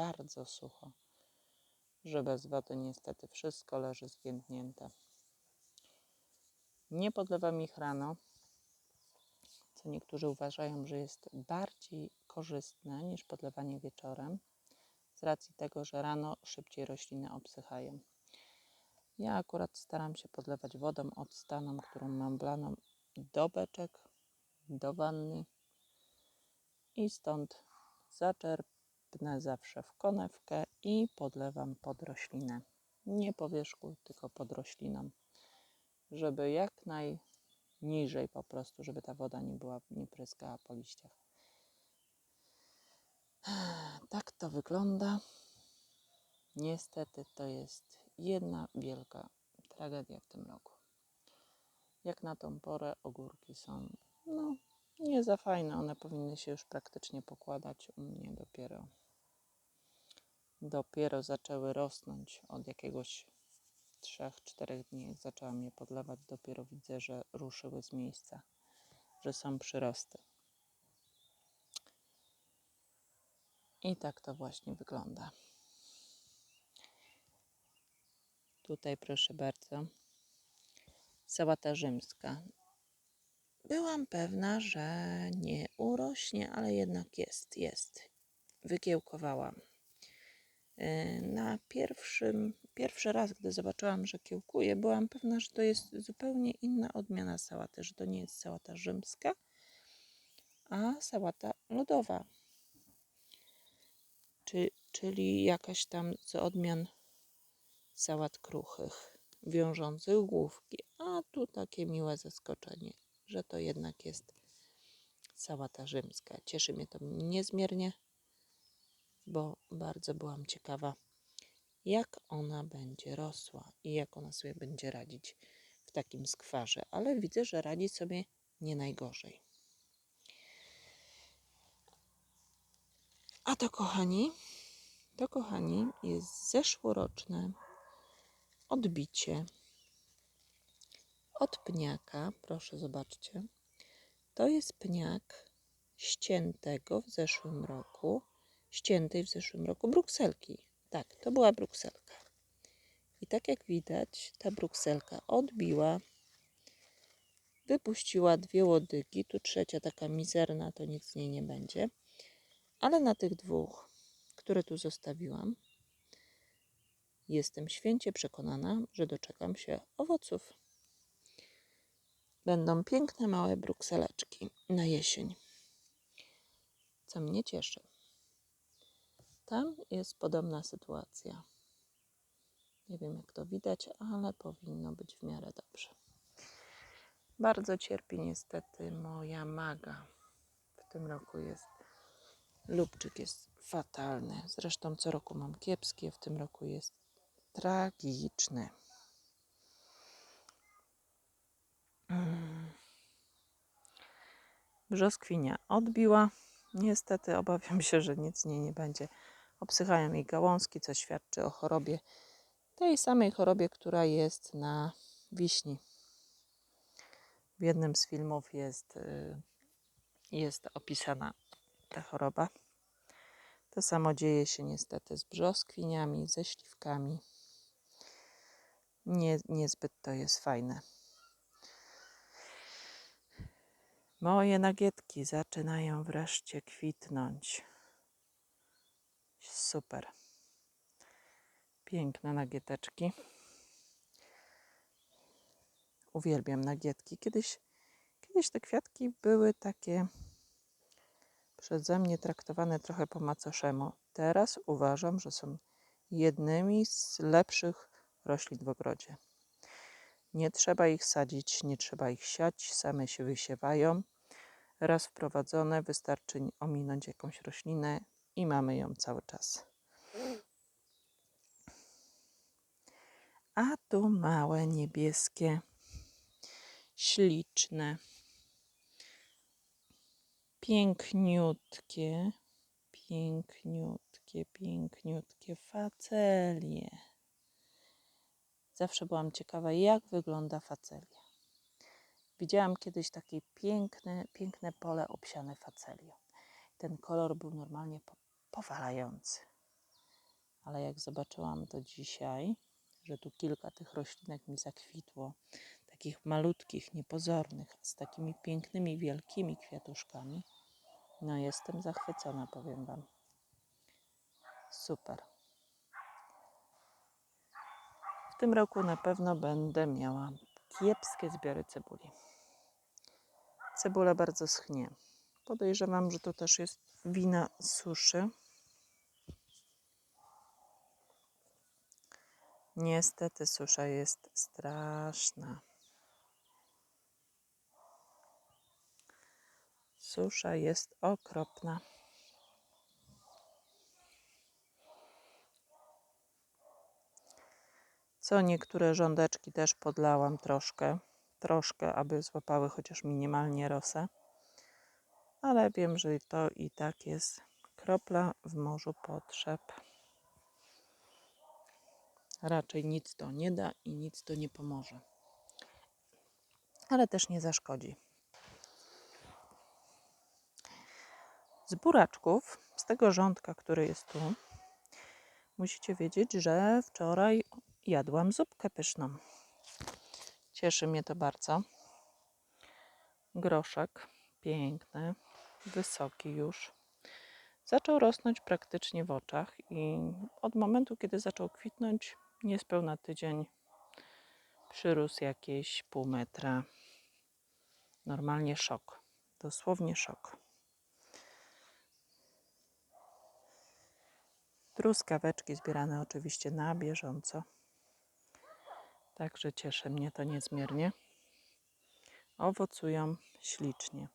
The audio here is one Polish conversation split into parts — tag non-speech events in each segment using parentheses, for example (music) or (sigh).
bardzo sucho, że bez wody niestety wszystko leży zwiędnięte. Nie podlewam ich rano, co niektórzy uważają, że jest bardziej korzystne niż podlewanie wieczorem, z racji tego, że rano szybciej rośliny obsychają. Ja akurat staram się podlewać wodą odstaną, którą mam wlaną do beczek, do wanny i stąd zaczerpnę zawsze w konewkę i podlewam pod roślinę. Nie po wierzchu, tylko pod rośliną, żeby jak najniżej po prostu, żeby ta woda nie była, nie pryskała po liściach. (sighs) Tak to wygląda. Niestety to jest jedna wielka tragedia w tym roku. Jak na tą porę ogórki są no, nie za fajne. One powinny się już praktycznie pokładać. U mnie dopiero dopiero zaczęły rosnąć od jakiegoś 3-4 dni, jak zaczęłam je podlewać, dopiero widzę, że ruszyły z miejsca, że są przyrosty. I tak to właśnie wygląda. Tutaj proszę bardzo. Sałata rzymska. Byłam pewna, że nie urośnie, ale jednak jest, jest. Wykiełkowałam. Yy, Na pierwszym, pierwszy raz, gdy zobaczyłam, że kiełkuje, byłam pewna, że to jest zupełnie inna odmiana sałaty, że to nie jest sałata rzymska, a sałata lodowa. Czy, czyli jakaś tam z odmian sałat kruchych, wiążących główki. A tu takie miłe zaskoczenie, że to jednak jest sałata rzymska. Cieszy mnie to niezmiernie, bo bardzo byłam ciekawa, jak ona będzie rosła i jak ona sobie będzie radzić w takim skwarze. Ale widzę, że radzi sobie nie najgorzej. A to, kochani, to, kochani, jest zeszłoroczne odbicie od pniaka. Proszę, zobaczcie. To jest pniak ściętego w zeszłym roku, ściętej w zeszłym roku brukselki. Tak, to była brukselka. I tak jak widać, ta brukselka odbiła, wypuściła dwie łodygi. Tu trzecia, taka mizerna, to nic z niej nie będzie. Ale na tych dwóch, które tu zostawiłam, jestem święcie przekonana, że doczekam się owoców. Będą piękne małe brukseleczki na jesień, co mnie cieszy. Tam jest podobna sytuacja. Nie wiem, jak to widać, ale powinno być w miarę dobrze. Bardzo cierpi niestety moja maga. W tym roku jest lubczyk jest fatalny. Zresztą co roku mam kiepskie, w tym roku jest tragiczny. Brzoskwinia odbiła. Niestety obawiam się, że nic z niej nie będzie. Obsychają jej gałązki, co świadczy o chorobie, tej samej chorobie, która jest na wiśni. W jednym z filmów jest, y, jest opisana ta choroba. To samo dzieje się niestety z brzoskwiniami, ze śliwkami. Nie, niezbyt to jest fajne. Moje nagietki zaczynają wreszcie kwitnąć. Super. Piękne nagieteczki. Uwielbiam nagietki. Kiedyś, kiedyś te kwiatki były takie przeze mnie traktowane trochę po macoszemu. Teraz uważam, że są jednymi z lepszych roślin w ogrodzie. Nie trzeba ich sadzić, nie trzeba ich siać, same się wysiewają. Raz wprowadzone, wystarczy ominąć jakąś roślinę i mamy ją cały czas. A tu małe niebieskie, śliczne, piękniutkie, piękniutkie, piękniutkie facelie. Zawsze byłam ciekawa, jak wygląda facelia. Widziałam kiedyś takie piękne, piękne pole obsiane facelią. Ten kolor był normalnie powalający. ale jak zobaczyłam to dzisiaj, że tu kilka tych roślinek mi zakwitło, takich malutkich, niepozornych, z takimi pięknymi, wielkimi kwiatuszkami, no jestem zachwycona, powiem Wam. Super. W tym roku na pewno będę miała kiepskie zbiory cebuli. Cebula bardzo schnie. Podejrzewam, że to też jest wina suszy. Niestety susza jest straszna. Susza jest okropna. Co niektóre rządeczki też podlałam troszkę, troszkę, aby złapały chociaż minimalnie rosę. Ale wiem, że to i tak jest kropla w morzu potrzeb. Raczej nic to nie da i nic to nie pomoże. Ale też nie zaszkodzi. Z buraczków, z tego rządka, który jest tu, musicie wiedzieć, że wczoraj jadłam zupkę pyszną. Cieszy mnie to bardzo. Groszek piękny, wysoki już. Zaczął rosnąć praktycznie w oczach i od momentu, kiedy zaczął kwitnąć, niespełna tydzień przyrósł jakieś pół metra. Normalnie szok. Dosłownie szok. Truskaweczki zbierane oczywiście na bieżąco. Także cieszy mnie to niezmiernie. Owocują ślicznie.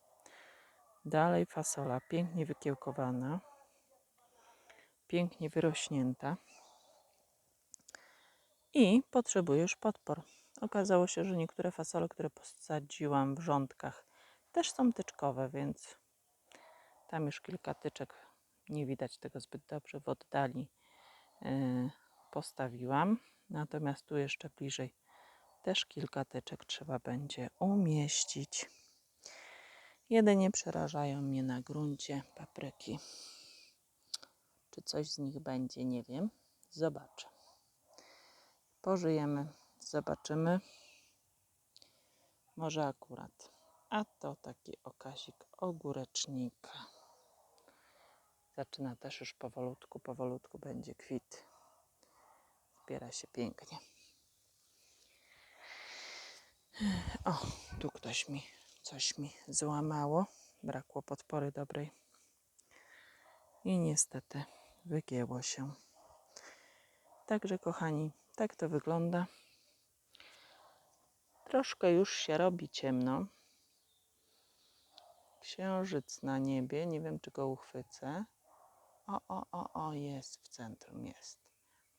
Dalej fasola pięknie wykiełkowana, pięknie wyrośnięta i potrzebuje już podpor. Okazało się, że niektóre fasole, które posadziłam w rządkach, też są tyczkowe, więc tam już kilka tyczek, nie widać tego zbyt dobrze, w oddali yy, postawiłam. Natomiast tu jeszcze bliżej też kilka tyczek trzeba będzie umieścić. Jedynie przerażają mnie na gruncie papryki. Czy coś z nich będzie, nie wiem. Zobaczę. Pożyjemy, zobaczymy. Może akurat. A to taki okazik ogórecznika. Zaczyna też już powolutku, powolutku będzie kwit. Zbiera się pięknie. O, tu ktoś mi, coś mi złamało. Brakło podpory dobrej. I niestety wygięło się. Także, kochani, tak to wygląda. Troszkę już się robi ciemno. Księżyc na niebie. Nie wiem, czy go uchwycę. O, o, o, o, jest w centrum, jest.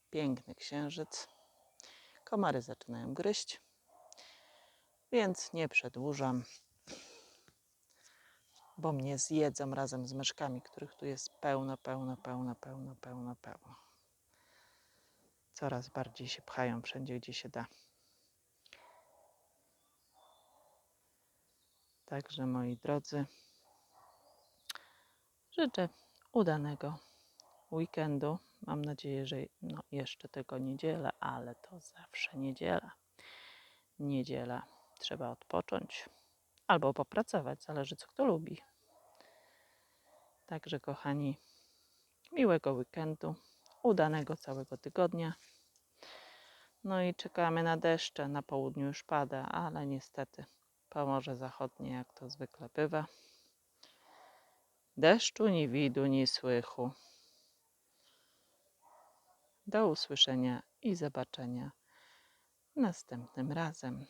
Piękny księżyc. Komary zaczynają gryźć, więc nie przedłużam, bo mnie zjedzą razem z myszkami, których tu jest pełno, pełno, pełno, pełno, pełno, pełno. Coraz bardziej się pchają wszędzie, gdzie się da. Także moi drodzy, życzę udanego weekendu. Mam nadzieję, że no jeszcze tylko niedziela, ale to zawsze niedziela. Niedziela trzeba odpocząć albo popracować, zależy co kto lubi. Także kochani, miłego weekendu, udanego całego tygodnia. No i czekamy na deszcze. Na południu już pada, ale niestety Pomorze Zachodnie, jak to zwykle bywa. Deszczu ni widu, ni słychu. Do usłyszenia i zobaczenia następnym razem.